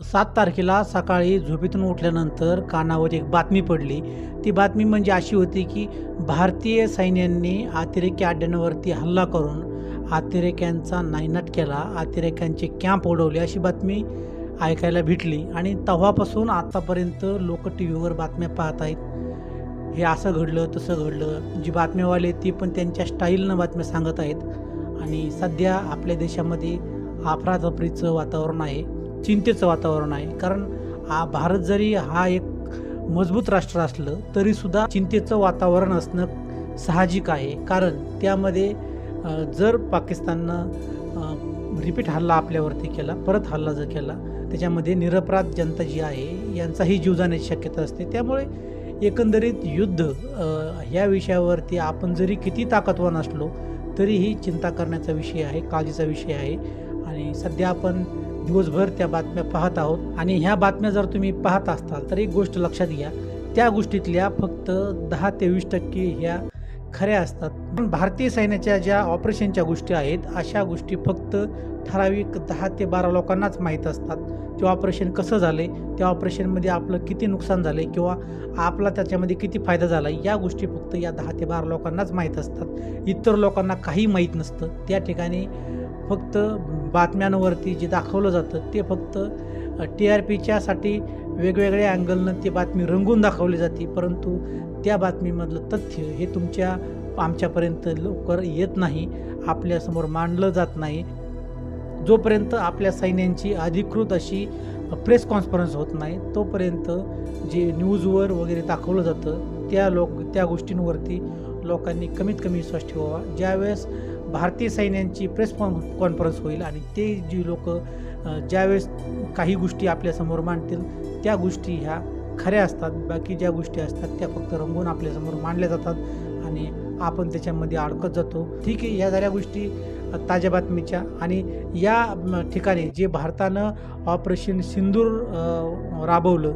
सात तारखेला सकाळी झोपेतून उठल्यानंतर कानावर एक बातमी पडली. ती बातमी म्हणजे अशी होती की भारतीय सैन्यांनी अतिरेकी अड्ड्यांवरती हल्ला करून अतिरेक्यांचा नायनाट केला अतिरेक्यांचे कॅम्प उडवले अशी बातमी ऐकायला भेटली. आणि तेव्हापासून आत्तापर्यंत लोक टी व्हीवर बातम्या पाहत आहेत. हे असं घडलं तसं घडलं. जी बातम्यावाले ती पण त्यांच्या स्टाईलनं बातम्या सांगत आहेत. आणि सध्या आपल्या देशामध्ये अफरातफरीचं वातावरण आहे. चिंतेचं वातावरण आहे. कारण हा भारत जरी हा एक मजबूत राष्ट्र असलं तरीसुद्धा चिंतेचं वातावरण असणं साहजिक आहे. कारण त्यामध्ये जर पाकिस्ताननं रिपीट हल्ला आपल्यावरती केला परत हल्ला जर केला त्याच्यामध्ये निरपराध जनता जी आहे यांचाही जीव जाण्याची शक्यता असते. त्यामुळे एकंदरीत युद्ध ह्या विषयावरती आपण जरी किती ताकदवान असलो तरीही चिंता करण्याचा विषय आहे काळजीचा विषय आहे. आणि सध्या आपण दिवसभर त्या बातम्या पाहत आहोत. आणि ह्या बातम्या जर तुम्ही पाहत असाल तर एक गोष्ट लक्षात घ्या. त्या गोष्टीतल्या फक्त दहा ते वीस टक्के ह्या खऱ्या असतात. पण भारतीय सैन्याच्या ज्या ऑपरेशनच्या गोष्टी आहेत अशा गोष्टी फक्त ठराविक दहा ते बारा लोकांनाच माहीत असतात. ते ऑपरेशन कसं झाले त्या ऑपरेशनमध्ये आपलं किती नुकसान झाले किंवा आपला त्याच्यामध्ये किती फायदा झाला या गोष्टी फक्त या दहा ते बारा लोकांनाच माहीत असतात. इतर लोकांना काही माहीत नसतं. त्या ठिकाणी फक्त बातम्यांवरती जे दाखवलं जातं ते फक्त टी आर पीच्यासाठी वेगवेगळ्या अँगलनं ती बातमी रंगून दाखवली जाते. परंतु त्या बातमीमधलं तथ्य हे तुमच्या आमच्यापर्यंत लवकर येत नाही. आपल्यासमोर मांडलं जात नाही. जोपर्यंत आपल्या सैन्यांची अधिकृत अशी प्रेस कॉन्फरन्स होत नाही तोपर्यंत जे न्यूजवर वगैरे दाखवलं जातं त्या लोक त्या गोष्टींवरती लोकांनी कमीत कमी विश्वास ठेवावा. ज्यावेळेस भारतीय सैन्यांची प्रेस कॉन्फरन्स होईल आणि ते जी लोक ज्यावेळेस काही गोष्टी आपल्यासमोर मांडतील त्या गोष्टी ह्या खऱ्या असतात. बाकी ज्या गोष्टी असतात त्या फक्त रंगून आपल्यासमोर मांडल्या जातात आणि आपण त्याच्यामध्ये अडकत जातो. ठीक आहे या झाल्या गोष्टी ताज्या बातमीच्या आणि या ठिकाणी जे भारतानं ऑपरेशन सिंदूर राबवलं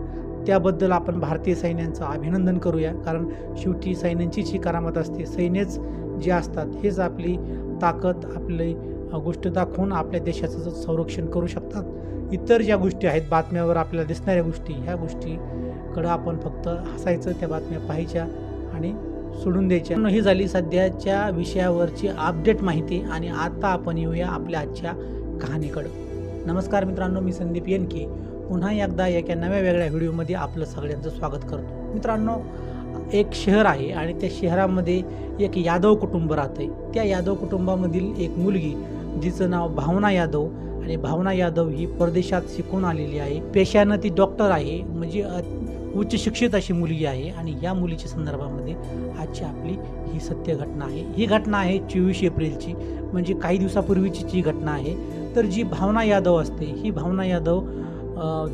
त्याबद्दल आपण भारतीय सैन्यांचं अभिनंदन करूया. कारण शेवटी सैन्यांचीच ही करामत असते सैन्यच जे असतात हेच आपली ताकद आपली गोष्ट दाखवून आपल्या देशाचं संरक्षण करू शकतात. इतर ज्या गोष्टी आहेत बातम्यावर आपल्याला दिसणाऱ्या गोष्टी ह्या गोष्टीकडं आपण फक्त हसायचं त्या बातम्या पाहायच्या आणि सोडून द्यायच्या. ही झाली सध्याच्या विषयावरची अपडेट माहिती आणि आता आपण येऊया आपल्या आजच्या कहाणीकडं. नमस्कार मित्रांनो मी संदीप येनके पुन्हा एकदा एका नव्या वेगळ्या व्हिडिओमध्ये आपलं सगळ्यांचं स्वागत करतो. मित्रांनो एक शहर आहे आणि त्या शहरामध्ये एक यादव कुटुंब राहते त्या यादव कुटुंबामधील एक मुलगी जिचं नाव भावना यादव आणि भावना यादव ही परदेशात शिकून आलेली आहे. पेशानं ती डॉक्टर आहे म्हणजे उच्च शिक्षित अशी मुलगी आहे आणि या मुलीच्या संदर्भामध्ये आजची आपली ही सत्य घटना आहे. ही घटना आहे चोवीस एप्रिलची म्हणजे काही दिवसापूर्वीची जी घटना आहे. तर जी भावना यादव असते ही भावना यादव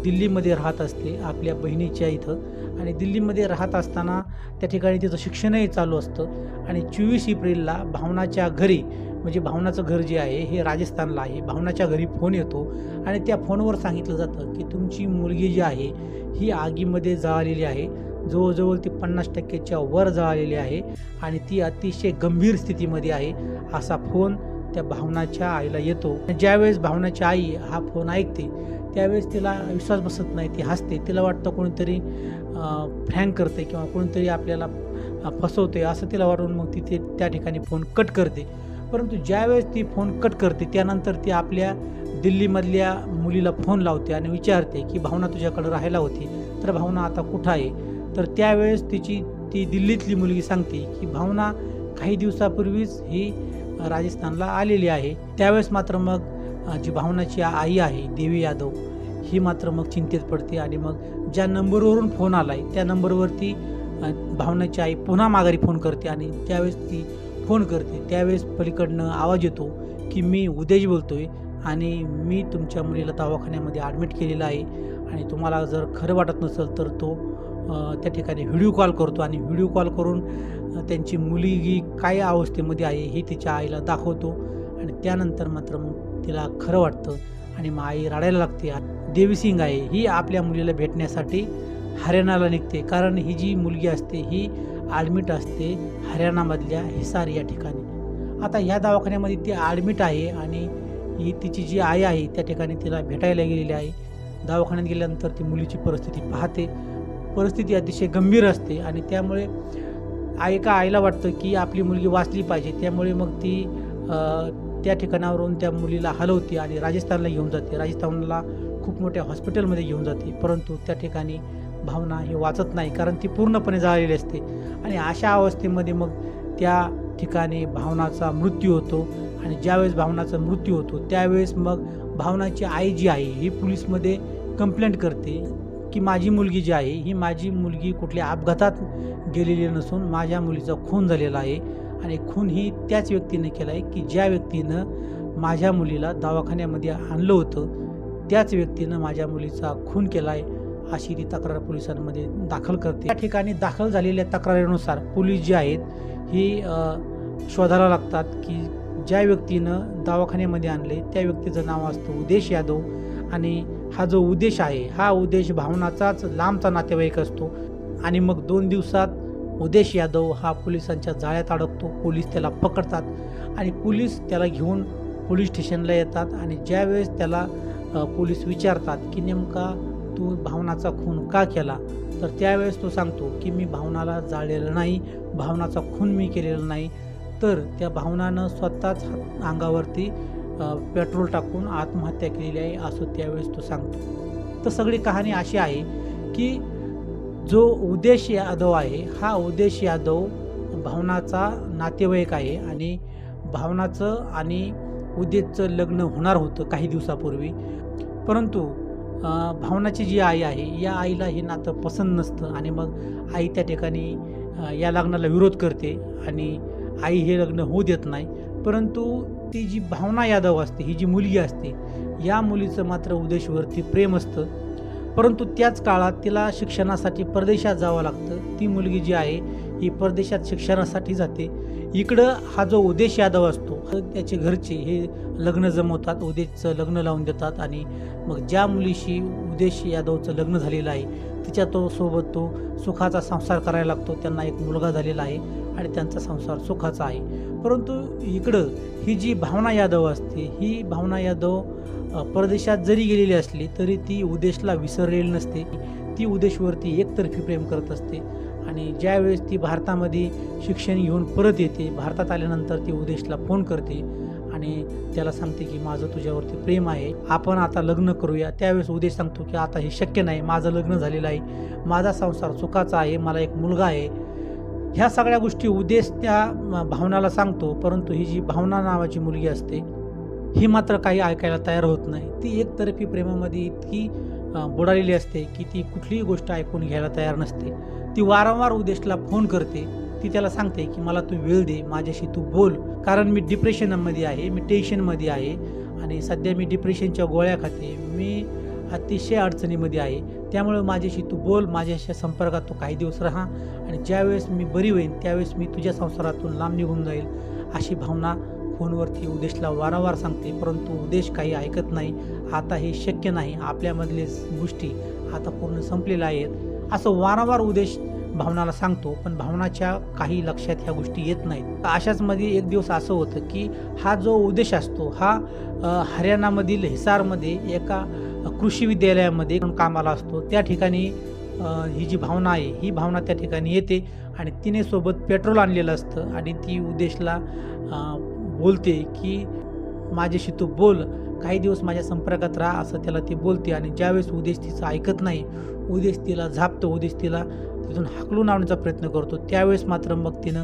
दिल्लीमध्ये राहत असते आपल्या बहिणीच्या इथं. आणि दिल्लीमध्ये राहत असताना त्या ठिकाणी तिचं शिक्षणही चालू असतं. आणि चोवीस एप्रिलला भावनाच्या घरी म्हणजे भावनाचं घर जे आहे हे राजस्थानला आहे. भावनाच्या घरी फोन येतो आणि त्या फोनवर सांगितलं जातं की तुमची मुलगी जी आहे ही आगीमध्ये जळालेली आहे. जवळजवळ ती पन्नास टक्क्याच्या वर जळालेली आहे आणि ती अतिशय गंभीर स्थितीमध्ये आहे असा फोन त्या भावनाच्या आईला येतो. ज्यावेळेस भावनाची आई हा फोन ऐकते त्यावेळेस तिला विश्वास बसत नाही ती हसते. तिला वाटतं कोणीतरी फ्रँक करते किंवा कोणीतरी आपल्याला फसवते असं तिला वाटून मग ती ते त्या ठिकाणी फोन कट करते. परंतु ज्यावेळेस ती फोन कट करते त्यानंतर ती आपल्या दिल्लीमधल्या मुलीला फोन लावते आणि विचारते की भावना तुझ्याकडे राहायला होती तर भावना आता कुठं आहे? तर त्यावेळेस तिची ती दिल्लीतली मुलगी सांगते की भावना काही दिवसापूर्वीच ही राजस्थानला आलेली आहे. त्यावेळेस मात्र मग जी भावनाची आई आहे देवी यादव ही मात्र मग चिंतेत पडते आणि मग ज्या नंबरवरून फोन आला आहे त्या नंबरवरती भावनाची आई पुन्हा माघारी फोन करते आणि त्यावेळेस ती फोन करते त्यावेळेस पलीकडनं आवाज येतो की मी उद्याच आहे आणि मी तुमच्या मुलीला दवाखान्यामध्ये ॲडमिट केलेला आहे आणि तुम्हाला जर खरं वाटत नसेल तर तो त्या ठिकाणी व्हिडिओ कॉल करतो आणि व्हिडिओ कॉल करून त्यांची मुलगी काय अवस्थेमध्ये आहे हे तिच्या आईला दाखवतो आणि त्यानंतर मात्र मग तिला खरं वाटतं आणि मग आई रडायला लागते. देवी सिंग आहे ही आपल्या मुलीला भेटण्यासाठी हरियाणाला निघते. कारण ही जी मुलगी असते ही ॲडमिट असते हरियाणामधल्या हिसार या ठिकाणी. आता ह्या दवाखान्यामध्ये ती ॲडमिट आहे आणि ही तिची जी आई आहे त्या ठिकाणी तिला भेटायला गेलेली आहे. दवाखान्यात गेल्यानंतर ती मुलीची परिस्थिती पाहते. परिस्थिती अतिशय गंभीर असते आणि त्यामुळे आई एका आईला वाटतं की आपली मुलगी वाचली पाहिजे. त्यामुळे मग ती त्या ठिकाणावरून त्या मुलीला हलवते आणि राजस्थानला घेऊन जाते. राजस्थानला खूप मोठ्या हॉस्पिटलमध्ये घेऊन जाते. परंतु त्या ठिकाणी भावना हे वाचत नाही कारण ती पूर्णपणे झालेली असते. आणि अशा अवस्थेमध्ये मग त्या ठिकाणी भावनाचा मृत्यू होतो आणि ज्यावेळेस भावनाचा मृत्यू होतो त्यावेळेस मग भावनाची आई जी आहे ही पोलीसमध्ये कंप्लेंट करते की माझी मुलगी जी आहे ही माझी मुलगी कुठल्या अपघातात गेलेली नसून माझ्या मुलीचा खून झालेला आहे. आणि खून ही त्याच व्यक्तीने केला आहे की ज्या व्यक्तीनं माझ्या मुलीला दवाखान्यामध्ये आणलं होतं त्याच व्यक्तीनं माझ्या मुलीचा खून केला आहे अशी ती तक्रार पोलिसांमध्ये दाखल करते. त्या ठिकाणी दाखल झालेल्या तक्रारीनुसार पोलीस जे आहेत ही शोधायला लागतात की ज्या व्यक्तीनं दवाखान्यामध्ये आणले त्या व्यक्तीचं नाव असतं उदेश यादव आणि हा जो उद्देश आहे हा उद्देश भावनाचाच लांबचा नातेवाईक असतो. आणि मग दोन दिवसात उदेश यादव हा पोलिसांच्या जाळ्यात अडकतो. पोलीस त्याला पकडतात आणि पोलीस त्याला घेऊन पोलीस स्टेशनला येतात आणि ज्यावेळेस त्याला पोलीस विचारतात की नेमका तू भावनाचा खून का केला? तर त्यावेळेस तो सांगतो की मी भावनाला जाळलेलं नाही भावनाचा खून मी केलेला नाही. तर त्या भावनानं स्वतःच अंगावरती पेट्रोल टाकून आत्महत्या केलेली आहे असं त्यावेळेस तो सांगतो. तर सगळी कहाणी अशी आहे की जो उदेश यादव आहे हा उदेश यादव भावनाचा नातेवाईक आहे आणि भावनाचं आणि उदेशचं लग्न होणार होतं काही दिवसापूर्वी. परंतु भावनाची जी आई आहे या आईला हे नातं पसंत नसतं आणि मग आई त्या ठिकाणी या लग्नाला विरोध करते आणि आई हे लग्न होऊ देत नाही. परंतु ती जी भावना यादव असते ही जी मुलगी असते या मुलीचं मात्र उदेशवरती प्रेम असतं. परंतु त्याच काळात तिला शिक्षणासाठी परदेशात जावं लागतं. ती मुलगी जी आहे ही परदेशात शिक्षणासाठी जाते. इकडं हा जो उदेश यादव असतो त्याचे घरचे हे लग्न जमवतात उदेशचं लग्न लावून देतात आणि मग ज्या मुलीशी उदेश यादवचं लग्न झालेलं आहे तिच्या तो सोबत तो सुखाचा संसार करायला लागतो. त्यांना एक मुलगा झालेला आहे आणि त्यांचा संसार सुखाचा आहे. परंतु इकडं ही जी भावना यादव असते ही भावना यादव परदेशात जरी गेलेली असली तरी ती उदेशला विसरलेली नसते. ती उदेशवरती एकतर्फी प्रेम करत असते. आणि ज्यावेळेस ती भारतामध्ये शिक्षण घेऊन परत येते भारतात आल्यानंतर ती उदेशला फोन करते आणि त्याला सांगते की माझं तुझ्यावरती प्रेम आहे. आपण आता लग्न करूया. त्यावेळेस उदेश सांगतो की आता हे शक्य नाही. माझं लग्न झालेलं आहे. माझा संसार सुखाचा आहे. मला एक मुलगा आहे. ह्या सगळ्या गोष्टी उदेश त्या भावनाला सांगतो. परंतु ही जी भावना नावाची मुलगी असते ही मात्र काही ऐकायला तयार होत नाही. ती एकतर्फी प्रेमामध्ये इतकी बुडालेली असते की ती कुठलीही गोष्ट ऐकून घ्यायला तयार नसते. ती वारंवार उदेशला फोन करते. ती त्याला सांगते की मला तू वेळ दे माझ्याशी तू बोल. कारण मी डिप्रेशनमध्ये आहे मी टेन्शनमध्ये आहे आणि सध्या मी डिप्रेशनच्या गोळ्या खाते. मी अतिशय अडचणीमध्ये आहे. त्यामुळे माझ्याशी तू बोल माझ्याशी संपर्कात तू काही दिवस राहा आणि ज्यावेळेस मी बरी होईन त्यावेळेस मी तुझ्या संसारातून लांब निघून जाईल अशी भावना फोनवरती उदेशला वारंवार सांगते परंतु उदेश काही ऐकत नाही. आता हे शक्य नाही. आपल्यामधले गोष्टी आता पूर्ण संपलेल्या आहेत. असं वारंवार उदेश भावनाला सांगतो पण भावनाच्या काही लक्षात ह्या गोष्टी येत नाहीत. अशाच मध्ये एक दिवस असं होतं की हा जो उद्देश असतो हा हरियाणामधील हिसारमध्ये एका कृषी विद्यालयामध्ये कामाला असतो त्या ठिकाणी ही जी भावना आहे ही भावना त्या ठिकाणी येते आणि तिने सोबत पेट्रोल आणलेलं असतं आणि ती उद्देशला बोलते की माझ्याशी तू बोल काही दिवस माझ्या संपर्कात राहा असं त्याला ती बोलते. आणि ज्यावेळेस उदेश तिचं ऐकत नाही उदेश तिला झापतो उदेश तिला तिथून हाकलून आणण्याचा प्रयत्न करतो. त्यावेळेस मात्र मग तिनं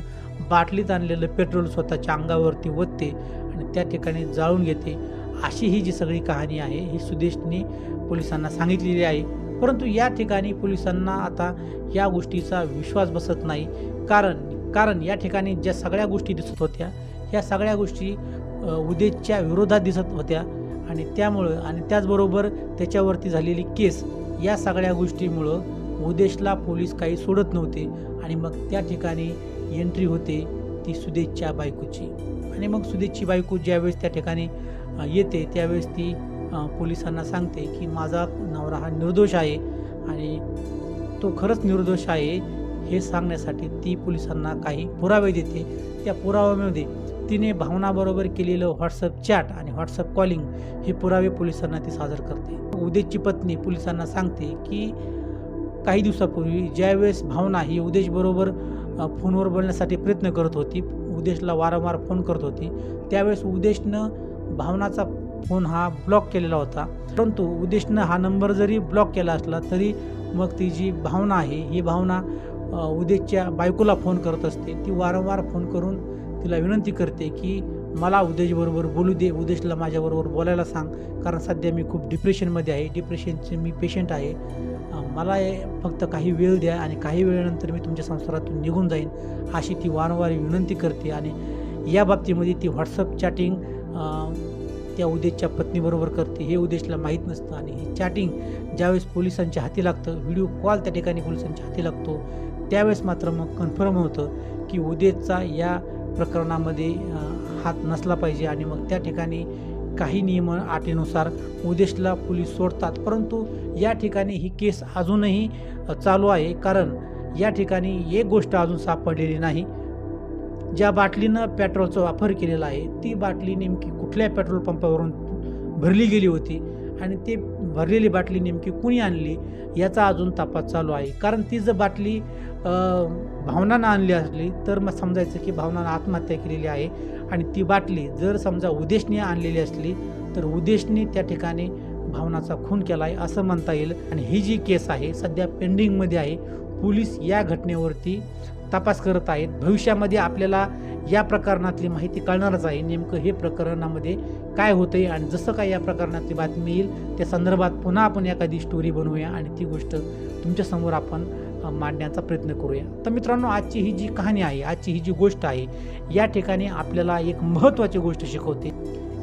बाटलीत आणलेलं पेट्रोल स्वतःच्या अंगावरती ओतते आणि त्या ठिकाणी जाळून घेते. अशी ही जी सगळी कहाणी आहे ही सुदेशने पोलिसांना सांगितलेली आहे. परंतु या ठिकाणी पोलिसांना आता या गोष्टीचा विश्वास बसत नाही. कारण कारण या ठिकाणी ज्या सगळ्या गोष्टी दिसत होत्या ह्या सगळ्या गोष्टी उदेशच्या विरोधात दिसत होत्या. आणि त्यामुळं आणि त्याचबरोबर त्याच्यावरती झालेली केस या सगळ्या गोष्टीमुळं उदेशला पोलीस काही सोडत नव्हते. आणि मग त्या ठिकाणी एंट्री होते ती सुदेशच्या बायकोची. आणि मग सुदेशची बायको ज्यावेळेस त्या ठिकाणी येते त्यावेळेस ती पोलिसांना सांगते की माझा नवरा हा निर्दोष आहे. आणि तो खरंच निर्दोष आहे हे सांगण्यासाठी ती पोलिसांना काही पुरावे देते. त्या पुराव्यामध्ये तिने भावनाबरोबर केलेलं व्हॉट्सअप चॅट आणि व्हॉट्सअप कॉलिंग हे पुरावे पोलिसांना ती सादर करते. उदेशची पत्नी पोलिसांना सांगते की काही दिवसापूर्वी ज्यावेळेस भावना ही उदेशबरोबर फोनवर बोलण्यासाठी प्रयत्न करत होती उदेशला वारंवार फोन करत होती त्यावेळेस उदेशनं भावनाचा फोन हा ब्लॉक केलेला होता. परंतु उदेशनं हा नंबर जरी ब्लॉक केला असला तरी मग ती जी भावना आहे ही भावना उदेशच्या बायकोला फोन करत असते. ती वारंवार फोन करून तिला विनंती करते की मला उदेशबरोबर बोलू दे उदेशला माझ्याबरोबर बोलायला सांग. कारण सध्या मी खूप डिप्रेशनमध्ये आहे. डिप्रेशनचे मी पेशंट आहे. मला फक्त काही वेळ द्या आणि काही वेळेनंतर मी तुमच्या संसारातून निघून जाईन अशी ती वारंवार विनंती करते. आणि या बाबतीमध्ये ती व्हॉट्सअप चॅटिंग त्या उदेशच्या पत्नीबरोबर करते. हे उदेशला माहीत नसतं आणि हे चॅटिंग ज्यावेळेस पोलिसांच्या हाती लागतं व्हिडिओ कॉल त्या ठिकाणी पोलिसांच्या हाती लागतो त्यावेळेस मात्र मग कन्फर्म होतं की उदेशचा या प्रकरणामध्ये हात नसला पाहिजे आणि मग त्या ठिकाणी काही नियम अटीनुसार उदेशला पोलीस सोडतात. परंतु या ठिकाणी ही केस अजूनही चालू आहे. कारण या ठिकाणी एक गोष्ट अजून सापडलेली नाही. ज्या बाटलीनं पेट्रोलचा वापर केलेला आहे ती बाटली नेमकी कुठल्या पेट्रोल पंपावरून भरली गेली होती? आणि ते भरलेली बाटली नेमकी कुणी आणली याचा अजून तपास चालू आहे. कारण ती जर बाटली भावनानं आणली असली तर मग समजायचं की भावनानं आत्महत्या केलेली आहे. आणि ती बाटली जर समजा उदेशने आणलेली असली तर उदेशने त्या ठिकाणी भावनाचा खून केला आहे असं म्हणता येईल. आणि ही जी केस आहे सध्या पेंडिंगमध्ये आहे पोलीस या घटनेवरती तपास करत आहेत. भविष्यामध्ये आपल्याला या प्रकरणातली माहिती कळणारच आहे. नेमकं हे प्रकरणामध्ये काय होतंय आणि जसं काय या प्रकरणातली बातमी येईल त्या संदर्भात पुन्हा आपण एखादी स्टोरी बनवूया आणि ती गोष्ट तुमच्यासमोर आपण मांडण्याचा प्रयत्न करूया. तर मित्रांनो आजची ही जी कहाणी आहे आजची ही जी गोष्ट आहे या ठिकाणी आपल्याला एक महत्त्वाची गोष्ट शिकवते.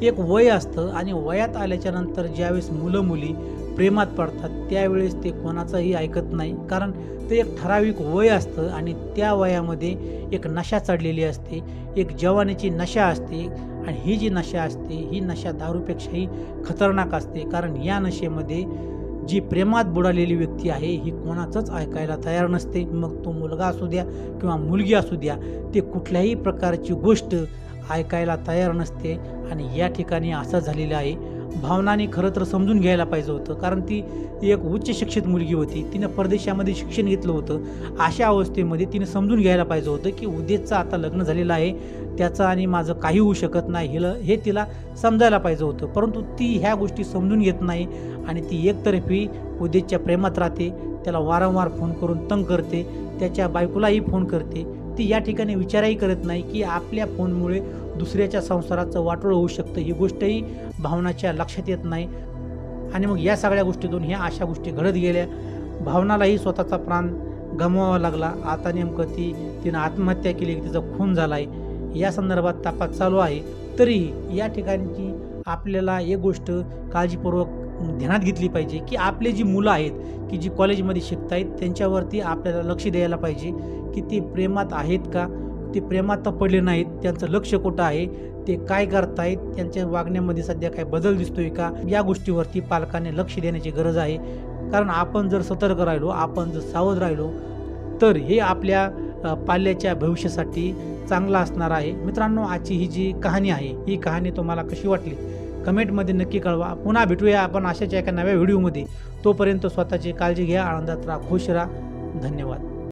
एक वय असतं आणि वयात आल्याच्यानंतर ज्यावेळेस मुलं मुली प्रेमात पडतात त्यावेळेस ते कोणाचंही ऐकत नाही. कारण ते एक ठराविक वय असतं आणि त्या वयामध्ये एक नशा चढलेली असते एक जवानीची नशा असते आणि ही जी नशा असते ही नशा दारूपेक्षाही खतरनाक असते. कारण या नशेमध्ये जी प्रेमात बुडालेली व्यक्ती आहे ही कोणाचंच ऐकायला तयार नसते. मग तो मुलगा असू द्या किंवा मुलगी असू द्या ते कुठल्याही प्रकारची गोष्ट ऐकायला तयार नसते. आणि या ठिकाणी असं झालेलं आहे भावनाने खरं तर समजून घ्यायला पाहिजे होतं. कारण ती एक उच्च शिक्षित मुलगी होती. तिनं परदेशामध्ये शिक्षण घेतलं होतं. अशा अवस्थेमध्ये तिने समजून घ्यायला पाहिजे होतं की उद्याचं आता लग्न झालेलं आहे. त्याचं आणि माझं काही होऊ शकत नाही. हिला हे तिला समजायला पाहिजे होतं. परंतु ती ह्या गोष्टी समजून घेत नाही आणि ती एकतर्फी उद्याच्या प्रेमात राहते. त्याला वारंवार फोन करून तंग करते. त्याच्या बायकोलाही फोन करते. ती या ठिकाणी विचारही करत नाही की आपल्या फोनमुळे दुसऱ्याच्या संसाराचं वाटोळं होऊ शकतं. ही गोष्टही भावनाच्या लक्षात येत नाही. आणि मग या सगळ्या गोष्टीतून ह्या अशा गोष्टी घडत गेल्या. भावनालाही स्वतःचा प्राण गमवावा लागला. आता नेमकं ती तिनं आत्महत्या केली तिचा खून झाला आहे या संदर्भात तपास चालू आहे. तरीही या ठिकाणची आपल्याला एक गोष्ट काळजीपूर्वक ध्यानात घेतली पाहिजे की आपले जी मुलं आहेत की जी कॉलेजमध्ये शिकत आहेत त्यांच्यावरती आपल्याला लक्ष द्यायला पाहिजे की ते प्रेमात आहेत का? ते प्रेमात तर पडले नाहीत त्यांचं लक्ष कुठं आहे ते काय करतायत त्यांच्या वागण्यामध्ये सध्या काय बदल दिसतोय का? या गोष्टीवरती पालकांनी लक्ष देण्याची गरज आहे. कारण आपण जर सतर्क राहिलो आपण जर सावध राहिलो तर हे आपल्या पाल्याच्या भविष्यासाठी चांगलं असणार आहे. मित्रांनो आजची ही जी कहाणी आहे ही कहाणी तुम्हाला कशी वाटली? कमेंटमध्ये नक्की कळवा. पुन्हा भेटूया आपण अशाच एका नव्या व्हिडिओमध्ये. तोपर्यंत स्वतःची काळजी घ्या आनंदात राहा खुश राहा. धन्यवाद.